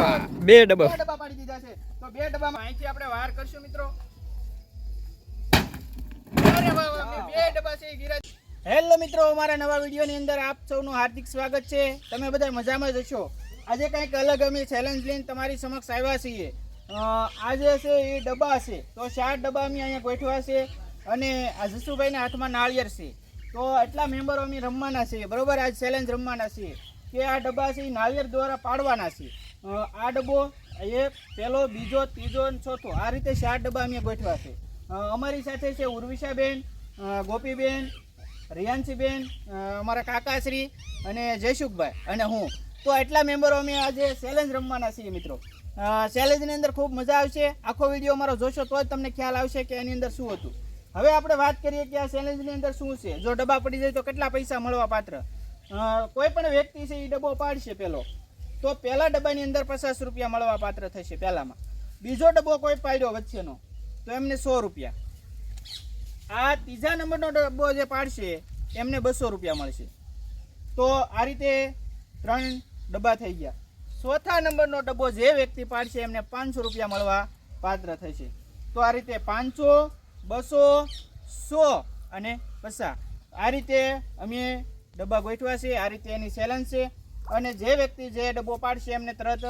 બે ડબ્બા. બે ડબ્બા પાડી દીધા છે. તો બે ડબ્બામાં અહીંથી આપણે વાર કરશું મિત્રો. અરે વાહ બે ડબ્બા છે ગિરાજ. હેલો મિત્રો અમારા નવા વિડીયોની અંદર આપ સૌનું હાર્દિક સ્વાગત છે. તમે બધા મજામાં જ હશો? આજે કંઈક અલગ અમે ચેલેન્જ લઈને તમારી સમક્ષ આવ્યા છીએ. આજે છે એ ડબ્બા છે. તો ચાર ડબ્બા અમે અહીંયા ગોઠવા છે અને આ જસુભાઈના હાથમાં નાળિયેર છે. તો એટલા મેમ્બરો અમે રમવાના છીએ. બરોબર? આજ ચેલેન્જ રમવાના છીએ કે આ ડબ્બા છે એ નાળિયેર દ્વારા પાડવાના છે અ, આ ડબ્બો એક પહેલો બીજો, ત્રીજો અને ચોથો. આ રીતે ચાર ડબ્બા અમે ગોઠવા છે. અમારી સાથે છે ઉર્વિશાબેન ગોપીબેન, રિયાંશીબેન અમારા કાકાશ્રી અને જયસુખભાઈ અને હું. તો એટલા મેમ્બરો અમે આજે ચેલેન્જ રમવાના છીએ મિત્રો. ચેલેન્જની અંદર ખૂબ મજા આવશે. આખો વીડિયો અમારો જોશો તો જ તમને ખ્યાલ આવશે કે એની અંદર શું હતું. હવે આપણે વાત કરીએ કે આ ચેલેન્જની અંદર શું છે. જો ડબ્બા પડી જાય તો કેટલા પૈસા મળવા પાત્ર? કોઈ પણ વ્યક્તિ છે એ ડબ્બો પાડશે પેલો. તો પહેલા ડબ્બાની અંદર પચાસ રૂપિયા મળવા પાત્ર થશે પહેલામાં. બીજો ડબ્બો કોઈ પાડ્યો વચ્ચેનો, તો એમને સો રૂપિયા. આ ત્રીજા નંબરનો ડબ્બો જે પાડશે, એમને બસો રૂપિયા મળશે. તો આ રીતે ત્રણ ડબ્બા થઈ ગયા. ચોથા નંબરનો ડબ્બો જે વ્યક્તિ પાડશે, એમને પાંચસો રૂપિયા મળવા પાત્ર થશે. તો આ રીતે પાંચસો, બસો, સો અને પચાસ. આ રીતે અમે ડબ્બા ગોઠવા છે, આ રીતે એની સેલન્સ છે. અને જે વ્યક્તિ જે ડબ્બો પાડશે એમને તરત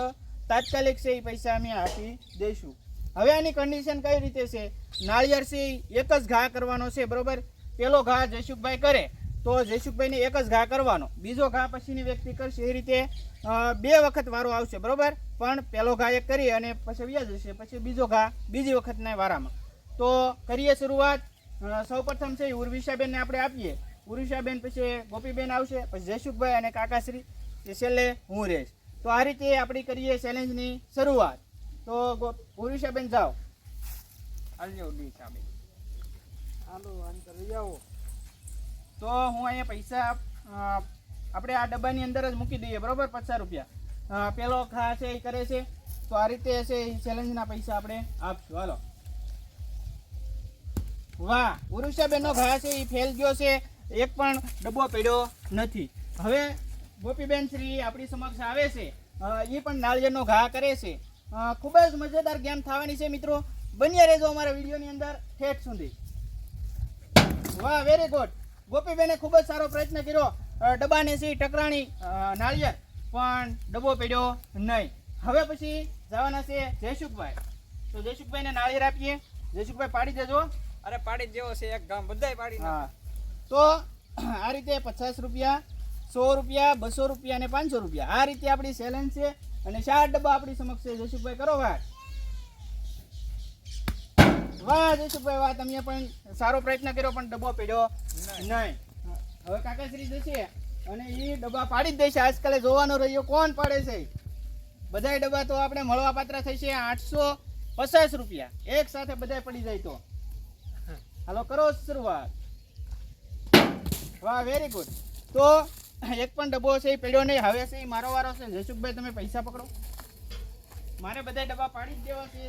તાત્કાલિક છે એ પૈસા અમે આપી દઈશું. હવે આની કન્ડિશન કઈ રીતે છે? નાળિયેર છે એક જ ઘા કરવાનો છે, બરોબર? પેલો ઘા જયસુખભાઈ કરે, તો જયસુખભાઈને એક જ ઘા કરવાનો. બીજો ઘા પછીની વ્યક્તિ કરશે એ રીતે બે વખત વારો આવશે, બરોબર? પણ પેલો ઘા એક કરી અને પછી વ્યાજ જશે, પછી બીજો ઘા બીજી વખતના વારામાં. તો કરીએ શરૂઆત. સૌ સૌપ્રથમ છે ઉર્વિષાબેનને આપણે આપીએ. ઉર્વિશાબેન પછી ગોપીબેન આવશે, પછી જયસુખભાઈ અને કાકાશ્રી. એ છેલ્લે હું રહીશ. તો આ રીતે આપણી કરીએ ચેલેન્જની શરૂઆત. તો ઉર્વિશાબેન જાઓ. હાલજો ઉર્વિશાબેન હાલો અંતર આવો. તો હું અહીંયા પૈસા આપણે આ ડબ્બાની અંદર જ મૂકી દઈએ બરોબર? પચાસ રૂપિયા. પેલો ખા છે એ કરે છે. તો આ રીતે છે એ ચેલેન્જના પૈસા આપણે આપશું. હાલો. વાહ ઉરુષાબેનનો ઘા છે એ ફેલ ગયો છે. એક પણ ડબ્બો પડ્યો નથી. હવે ગોપીબેન શ્રી આપણી સમક્ષ આવે છે. એ પણ નાળિયેરનો ઘા કરે છે. ખૂબ જ મજેદાર ગેમ થવાની છે મિત્રો. બન્યા રહેજો અમારા વિડીયોની અંદર ઠેઠ સુધી. વાહ વેરી ગુડ ગોપીબેને ખૂબ જ સારો પ્રયત્ન કર્યો. ડબ્બાને સી ટકરાણી નાળિયેર પણ ડબ્બો પડ્યો નહીં. હવે પછી જવાના છે જયસુખભાઈ. તો જયસુખભાઈને નાળિયેર આપીએ. જયસુખભાઈ પાડી દેજો. અરે પાડી દેવો છે એક ગામ બધાય પાડી હા. તો આ રીતે પચાસ રૂપિયા સો રૂપિયા બસો રૂપિયા અને પાંચસો રૂપિયા. આ રીતે આપણી સેલેન્સ છે અને ચાર ડબ્બા આપણી સમક્ષ છે. જશુભાઈ કરો વાત. વાહ જશુભાઈ વાહ તમે પણ સારો પ્રયત્ન કર્યો પણ ડબ્બો પડ્યો નહીં. હવે કાકાશ્રી જશે અને એ ડબ્બા પાડી જ દેશે. આજકાલે જોવાનો રહ્યો કોણ પાડે છે? બધાય ડબ્બા તો આપણે મળવા પાત્ર થશે આઠસો પચાસ રૂપિયા. એક સાથે બધાય પડી જાય તો. હાલો કરો શરૂઆત. વાહ વેરી ગુડ તો એક પણ ડબ્બો છે એ પડ્યો નહીં. હવે છે એ મારો વારો છે. જયસુખભાઈ તમે પૈસા પકડો. મારે બધા ડબ્બા પાડી જ દેવા છે.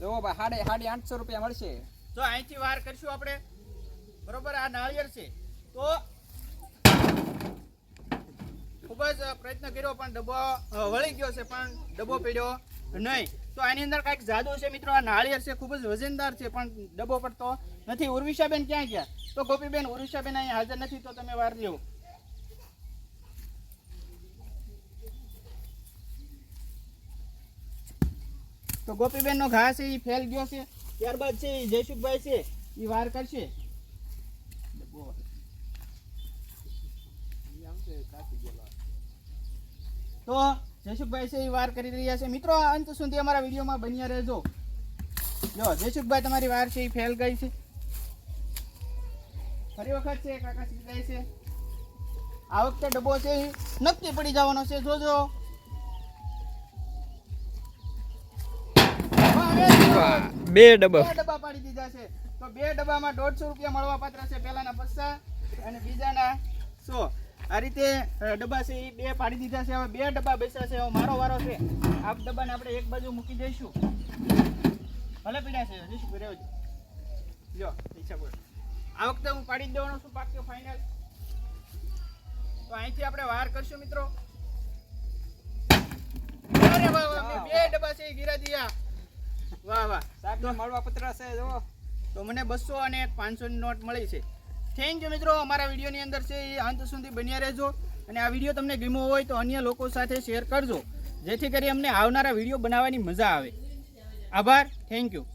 જો ભાઈ સાડે સાડી આઠસો રૂપિયા મળશે. તો અહીંથી વાર કરશું આપણે. બરોબર આ નાળિયેર છે. તો ખૂબ જ પ્રયત્ન કર્યો પણ ડબ્બો વળી ગયો છે પણ ડબ્બો પડ્યો નહીં. તો આની અંદર કાંઈક જાદુ છે મિત્રો? આ નાળિયેર છે ખૂબ જ વજનદાર છે પણ ડબ્બો પડતો નથી. ઉર્વિશાબેન ક્યાં ગયા? તો ગોપીબેન ઉર્વિશાબેન અહીંયા હાજર નથી તો તમે વાર લ્યો. તો ગોપીબેન નો ઘા છે એ ફેલ ગયો છે. ત્યારબાદ છે ઈ જયસુખભાઈ છે એ વાર કરશે. તો જયસુખભાઈ છે એ વાર કરી રહ્યા છે. મિત્રો અંત સુધી અમારા વિડીયોમાં બન્યા રહેજો. જો, જયસુખભાઈ તમારી વાર છે એ ફેલ ગઈ છે. ફરી વખત છે, કાકા શીખાય છે. આ વખતે ડબ્બો છે એ નક્કી પડી જવાનો છે. જોજો. બે ડબ્બા. ડબ્બા પાડી દીધા છે. તો બે ડબ્બામાં દોઢસો રૂપિયા મળવા પાત્ર છે પહેલાના પચાસ અને બીજાના સો. આ રીતે ડબ્બા છે એ બે પાડી દીધા છે. હવે બે ડબ્બા બેસ્યા છે. હવે મારો વારો છે. આ ડબ્બાને આપણે એક બાજુ મૂકી દઈશું. ભલે પીડા છે. ઘરે આવજો લ્યો, પૈસા બોલ. આ વખતે હું પાડી જ દેવાનો છું પાક્યો ફાઇનલ તો અહીંથી આપણે વાર કરશું, મિત્રો. બે ડબ્બા છે ગિરાજીયા વાહ વાહ. સાહેબને મળવા પત્ર છે, જો. તો મને બસો અને એક પાંચસોની નોટ મળી છે. થેન્ક યુ મિત્રો. અમારા વિડીયોની અંદર છે એ અંત સુધી બન્યા રહેજો. અને આ વીડિયો તમને ગમ્યો હોય તો અન્ય લોકો સાથે શેર કરજો. જેથી કરી અમને આવનારા વીડિયો બનાવવાની મજા આવે. આભાર. Thank you